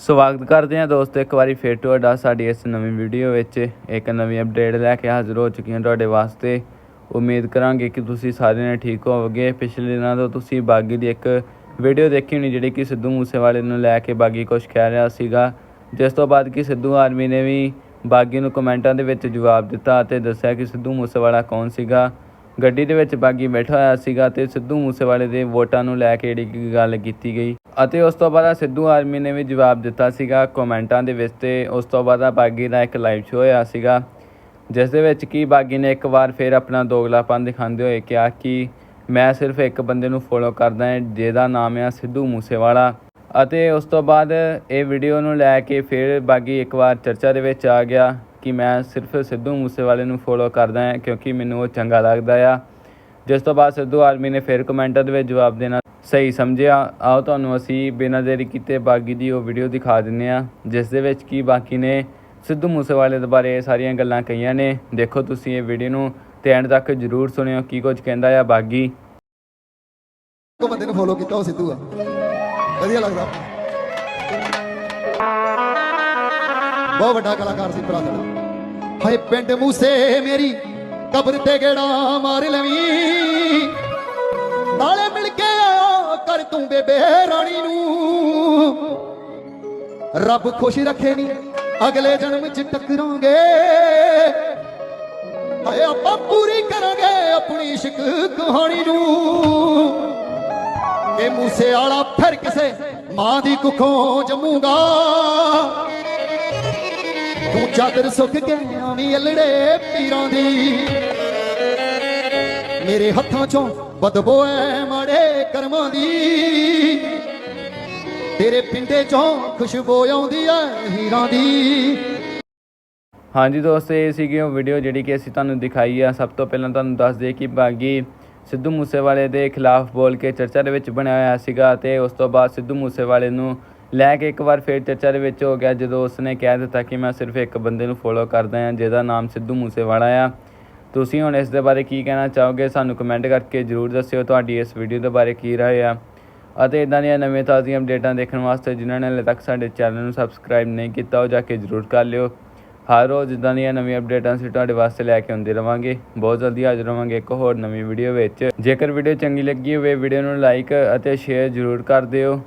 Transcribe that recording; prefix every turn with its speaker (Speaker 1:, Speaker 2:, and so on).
Speaker 1: ਸਵਾਗਤ ਕਰਦੇ ਹਾਂ ਦੋਸਤੋ, ਇੱਕ ਵਾਰੀ ਫੇਰ ਤੁਹਾਡਾ ਸਾਡੀ ਇਸ ਨਵੀਂ ਵੀਡੀਓ ਵਿੱਚ। ਇੱਕ ਨਵੀਂ ਅਪਡੇਟ ਲੈ ਕੇ ਹਾਜ਼ਰ ਹੋ ਚੁੱਕੀ ਹਾਂ ਤੁਹਾਡੇ ਵਾਸਤੇ। ਉਮੀਦ ਕਰਾਂਗੇ ਕਿ ਤੁਸੀਂ ਸਾਰੇ ਨੇ ਠੀਕ ਹੋਵੋਗੇ। ਪਿਛਲੇ ਦਿਨਾਂ ਤੋਂ ਤੁਸੀਂ ਬਾਗੀ ਦੀ ਇੱਕ ਵੀਡੀਓ ਦੇਖੀ ਹੋਣੀ, ਜਿਹੜੀ ਕਿ ਸਿੱਧੂ ਮੂਸੇਵਾਲੇ ਨੂੰ ਲੈ ਕੇ ਬਾਗੀ ਕੁਝ ਕਹਿ ਰਿਹਾ ਸੀਗਾ। ਜਿਸ ਤੋਂ ਬਾਅਦ ਕਿ ਸਿੱਧੂ ਆਰਮੀ ਨੇ ਵੀ ਬਾਗੀ ਨੂੰ ਕਮੈਂਟਾਂ ਦੇ ਵਿੱਚ ਜਵਾਬ ਦਿੱਤਾ ਅਤੇ ਦੱਸਿਆ ਕਿ ਸਿੱਧੂ ਮੂਸੇਵਾਲਾ ਕੌਣ ਸੀਗਾ। ਗੱਡੀ ਦੇ ਵਿੱਚ ਬਾਗੀ ਬੈਠਾ ਹੋਇਆ ਸੀਗਾ ਤੇ ਸਿੱਧੂ ਮੂਸੇਵਾਲੇ ਦੇ ਵੋਟਾਂ ਨੂੰ ਲੈ ਕੇ ਜਿਹੜੀ ਕਿ ਗੱਲ ਕੀਤੀ ਗਈ। ਅਤੇ ਉਸ ਤੋਂ ਬਾਅਦ ਸਿੱਧੂ ਆਰਮੀ ਨੇ ਵੀ ਜਵਾਬ ਦਿੱਤਾ ਸੀਗਾ ਕਮੈਂਟਾਂ ਦੇ ਵਿੱਚ ਤੇ ਉਸ ਤੋਂ ਬਾਅਦ ਬਾਗੀ ਦਾ ਇੱਕ ਲਾਈਵ ਸ਼ੋਅ ਹੋਇਆ ਸੀਗਾ, ਜਿਸ ਦੇ ਵਿੱਚ ਕੀ ਬਾਗੀ ਨੇ ਇੱਕ ਵਾਰ ਫਿਰ ਆਪਣਾ ਦੋਗਲਾਪਨ ਦਿਖਾਉਂਦੇ ਹੋਏ ਕਿਹਾ ਕਿ ਮੈਂ ਸਿਰਫ ਇੱਕ ਬੰਦੇ ਨੂੰ ਫੋਲੋ ਕਰਦਾ ਹਾਂ, ਜਿਹਦਾ ਨਾਮ ਹੈ ਸਿੱਧੂ ਮੂਸੇਵਾਲਾ। ਅਤੇ ਉਸ ਤੋਂ ਬਾਅਦ ਇਹ ਵੀਡੀਓ ਨੂੰ ਲੈ ਕੇ ਫਿਰ ਬਾਗੀ ਇੱਕ ਵਾਰ ਚਰਚਾ ਦੇ ਵਿੱਚ ਆ ਗਿਆ ਕਿ ਮੈਂ ਸਿਰਫ ਸਿੱਧੂ ਮੂਸੇਵਾਲੇ ਨੂੰ ਫੋਲੋ ਕਰਦਾ ਹਾਂ, ਕਿਉਂਕਿ ਮੈਨੂੰ ਉਹ ਚੰਗਾ ਲੱਗਦਾ ਆ। ਜਿਸ ਤੋਂ ਬਾਅਦ ਸਿੱਧੂ ਆਰਮੀ ਨੇ ਫਿਰ ਕਮੈਂਟਾਂ ਦੇ ਵਿੱਚ ਜਵਾਬ ਦੇਣਾ ਸਹੀ ਸਮਝਿਆ। ਆਓ ਤੁਹਾਨੂੰ ਅਸੀਂ ਬਿਨਾਂ ਦੇਰੀ ਕੀਤੇ ਬਾਗੀ ਦੀ ਉਹ ਵੀਡੀਓ ਦਿਖਾ ਦਿੰਨੇ ਆ, ਜਿਸ ਦੇ ਵਿੱਚ ਕੀ ਬਾਕੀ ਨੇ। ਸਿੱਧੂ ਮੂਸੇਵਾਲੇ ਦੇ ਬਾਰੇ ਇਹ ਸਾਰੀਆਂ ਗੱਲਾਂ ਕਹੀਆਂ ਨੇ। ਦੇਖੋ ਤੁਸੀਂ ਇਹ ਵੀਡੀਓ ਨੂੰ ਤੇ ਐਂਡ ਤੱਕ ਜਰੂਰ ਸੁਣਿਓ, ਕੀ ਕੁਝ ਕਹਿੰਦਾ ਆ ਬਾਗੀ।
Speaker 2: ਕੋ ਬੰਦੇ ਨੂੰ ਫੋਲੋ ਕੀਤਾ ਉਹ ਸਿੱਧੂ ਆ। ਵਧੀਆ ਲੱਗਦਾ। ਬਹੁਤ ਵੱਡਾ ਕਲਾਕਾਰ ਸੀ ਭਰਾ ਸਾਡਾ। ਹਾਏ ਪਿੰਡ ਮੂਸੇ ਮੇਰੀ ਕਬਰ ਤੇ ਗੇੜਾ ਮਾਰ ਲਵੀਂ। ਨਾਲੇ ਮਿਲ ਕੇ ਬੇਬੇ ਰਾਣੀ ਨੂੰ। ਰੱਬ ਖੁਸ਼ ਰੱਖੇ ਨੀ, ਅਗਲੇ ਜਨਮ ਚ ਟੱਕਰਾਂਗੇ। ਹਾਏ ਆਪਾਂ ਪੂਰੀ ਕਰਾਂਗੇ ਆਪਣੀ ਇਸ਼ਕ ਕਹਾਣੀ ਨੂੰ। ਕਿ ਮੂਸੇ ਵਾਲਾ ਫਿਰ ਕਿਸੇ ਮਾਂ ਦੀ ਕੁੱਖੋਂ ਜੰਮੂਗਾ। ਤੂੰ ਚਾਦਰ ਸੁੱਕ ਕੇ ਆਵੀਂ ਅਲੜੇ ਪੀਰਾਂ ਦੀ। ਮੇਰੇ ਹੱਥਾਂ ਚੋਂ ਬਦਬੋ ਐ ਮਾੜੇ ਕਰਮਾਂ ਦੀ। ਤੇਰੇ ਪਿੰਡੇ ਚੋਂ ਖੁਸ਼ਬੂ ਆਉਂਦੀ ਐ ਹੀਰਾਂ ਦੀ।
Speaker 1: ਹਾਂਜੀ ਦੋਸਤੋ, ਇਹ ਸੀਗੀ ਉਹ ਵੀਡੀਓ ਜਿਹੜੀ ਕਿ ਅਸੀਂ ਤੁਹਾਨੂੰ ਦਿਖਾਈ ਆ। ਸਭ ਤੋਂ ਪਹਿਲਾਂ ਤੁਹਾਨੂੰ ਦੱਸ ਦਈਏ ਕਿ ਬਾਗੀ ਸਿੱਧੂ ਮੂਸੇਵਾਲੇ ਦੇ ਖਿਲਾਫ ਬੋਲ ਕੇ ਚਰਚਾ ਦੇ ਵਿੱਚ ਬਣਿਆ ਹੋਇਆ ਸੀਗਾ ਤੇ ਉਸ ਤੋਂ ਬਾਅਦ ਸਿੱਧੂ ਮੂਸੇਵਾਲੇ ਨੂੰ ਲੈ ਕੇ ਇੱਕ ਵਾਰ ਫੇਰ ਚਰਚਾ ਦੇ ਵਿੱਚ ਹੋ ਗਿਆ, ਜਦੋਂ ਉਸਨੇ ਕਹਿ ਦਿੱਤਾ ਕਿ ਮੈਂ ਸਿਰਫ ਇੱਕ ਬੰਦੇ ਨੂੰ ਫੋਲੋ ਕਰਦਾ ਹਾਂ, ਜਿਹਦਾ ਨਾਮ ਸਿੱਧੂ ਮੂਸੇਵਾਲਾ ਆ। ਤੁਸੀਂ ਹੁਣ ਇਸ ਦੇ ਬਾਰੇ ਕੀ ਕਹਿਣਾ ਚਾਹੋਗੇ? ਸਾਨੂੰ ਕਮੈਂਟ ਕਰਕੇ ਜਰੂਰ ਦੱਸਿਓ ਤੁਹਾਡੀ ਇਸ ਵੀਡੀਓ ਦੇ ਬਾਰੇ ਕੀ ਰਾਏ ਆ। ਅਤੇ ਇਦਾਂ ਦੀਆਂ ਨਵੇਂ ਤਾਜ਼ੀਆਂ ਅਪਡੇਟਾਂ ਦੇਖਣ ਵਾਸਤੇ ਜਿਨ੍ਹਾਂ ਨੇ ਹਲੇ ਤੱਕ ਸਾਡੇ ਚੈਨਲ ਨੂੰ ਸਬਸਕ੍ਰਾਈਬ ਨਹੀਂ ਕੀਤਾ, ਉਹ ਜਾ ਕੇ ਜਰੂਰ ਕਰ ਲਿਓ। ਹਰ ਰੋਜ਼ ਇਦਾਂ ਦੀਆਂ ਨਵੀਆਂ ਅਪਡੇਟਾਂ ਅਸੀਂ ਤੁਹਾਡੇ ਵਾਸਤੇ ਲੈ ਕੇ ਆਉਂਦੇ ਰਵਾਂਗੇ। ਬਹੁਤ ਜਲਦੀ ਹਾਜ਼ਰ ਹੋਵਾਂਗੇ ਇੱਕ ਹੋਰ ਨਵੀਂ ਵੀਡੀਓ ਵਿੱਚ। ਜੇਕਰ ਵੀਡੀਓ ਚੰਗੀ ਲੱਗੀ ਹੋਵੇ ਵੀਡੀਓ ਨੂੰ ਲਾਈਕ ਅਤੇ ਸ਼ੇਅਰ ਜਰੂਰ ਕਰ ਦਿਓ।